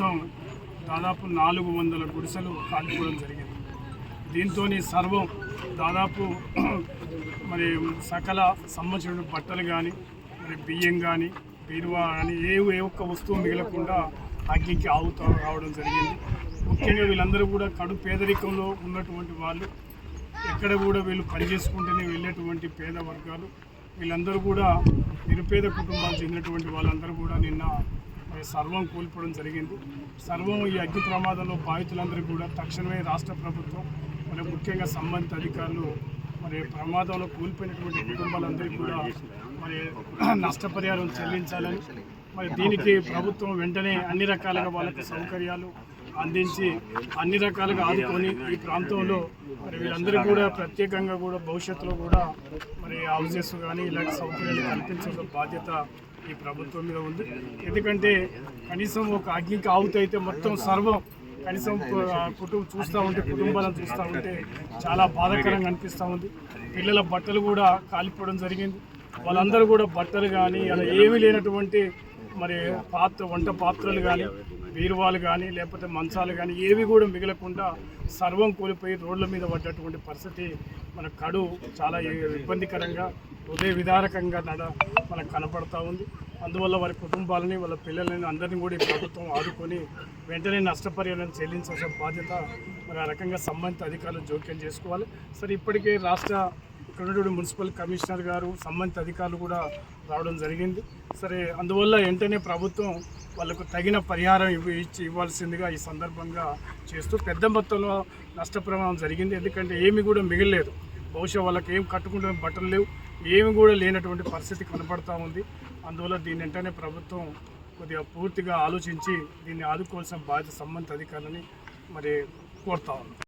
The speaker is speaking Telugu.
మొత్తం దాదాపు నాలుగు వందల గుడిసెలు కాల్పోవడం జరిగింది. దీంతో సర్వం దాదాపు మరి సకల సంబంధించిన బట్టలు కానీ మరి బియ్యం కానీ బీరువా కానీ ఏ ఏ ఒక్క వస్తువు మిగలకుండా అగ్గికి ఆవుతా రావడం జరిగింది. ముఖ్యంగా వీళ్ళందరూ కూడా కడు పేదరికంలో ఉన్నటువంటి వాళ్ళు ఎక్కడ కూడా వీళ్ళు పనిచేసుకుంటూనే వెళ్ళేటువంటి పేద వర్గాలు వీళ్ళందరూ కూడా నిరుపేద కుటుంబాలు చెందినటువంటి వాళ్ళందరూ కూడా నిన్న సర్వం కోల్పోవడం జరిగింది. సర్వం ఈ అగ్ని ప్రమాదంలో బాధితులందరూ కూడా తక్షణమే రాష్ట్ర ప్రభుత్వం మరి ముఖ్యంగా సంబంధిత అధికారులు మరి ప్రమాదంలో కోల్పోయినటువంటి కుటుంబాలందరికీ కూడా మరి నష్టపరిహారం చెల్లించాలని మరి దీనికి ప్రభుత్వం వెంటనే అన్ని రకాలుగా వాళ్ళకి సౌకర్యాలు అందించి అన్ని రకాలుగా ఆదుకొని ఈ ప్రాంతంలో మరి వీళ్ళందరూ కూడా ప్రత్యేకంగా కూడా భవిష్యత్తులో కూడా మరి హౌసెస్ కానీ ఇలాంటి సౌకర్యాలు కల్పించడం బాధ్యత ఈ ప్రభుత్వం మీద ఉంది. ఎందుకంటే కనీసం ఒక అగ్నికి ఆవుతైతే మొత్తం సర్వం కనీసం కుటుంబం చూస్తూ ఉంటే కుటుంబాలను చూస్తూ ఉంటే చాలా బాధాకరంగా అనిపిస్తూ ఉంది. పిల్లల బట్టలు కూడా కాలిపోవడం జరిగింది. వాళ్ళందరూ కూడా బట్టలు కానీ అలా ఏమీ లేనటువంటి మరి పాత్ర వంట పాత్రలు కానీ బీరువాలు కానీ లేకపోతే మంచాలు కానీ ఏవి కూడా మిగలకుండా సర్వం కోల్పోయి రోడ్ల మీద పడ్డటువంటి పరిస్థితి మన కడు చాలా ఇబ్బందికరంగా హృదయ విదారకంగా నడ మనకు కనపడతా ఉంది. అందువల్ల వారి కుటుంబాలని వాళ్ళ పిల్లలని అందరినీ కూడా ఈ ప్రభుత్వం ఆదుకొని వెంటనే నష్టపరిహారం చెల్లించాల్సిన బాధ్యత మరి ఆ రకంగా సంబంధిత అధికారులు జోక్యం చేసుకోవాలి. సరే ఇప్పటికే రాష్ట్ర ఇక్కడ మున్సిపల్ కమిషనర్ గారు సంబంధిత అధికారులు కూడా రావడం జరిగింది. సరే అందువల్ల వెంటనే ప్రభుత్వం వాళ్ళకు తగిన పరిహారం ఇవ్వ ఇచ్చి ఇవ్వాల్సిందిగా ఈ సందర్భంగా చేస్తూ పెద్ద మొత్తంలో నష్టప్రమాదం జరిగింది. ఎందుకంటే ఏమి కూడా మిగిలేదు బహుశా వాళ్ళకి ఏం కట్టుకుంటే బట్టలు లేవు ఏమి కూడా లేనటువంటి పరిస్థితి కనపడతా ఉంది. అందువల్ల దీని వెంటనే ప్రభుత్వం కొద్దిగా పూర్తిగా ఆలోచించి దీన్ని ఆదుకోవాల్సిన బాధ్యత సంబంధిత అధికారులని మరి కోరుతా ఉంది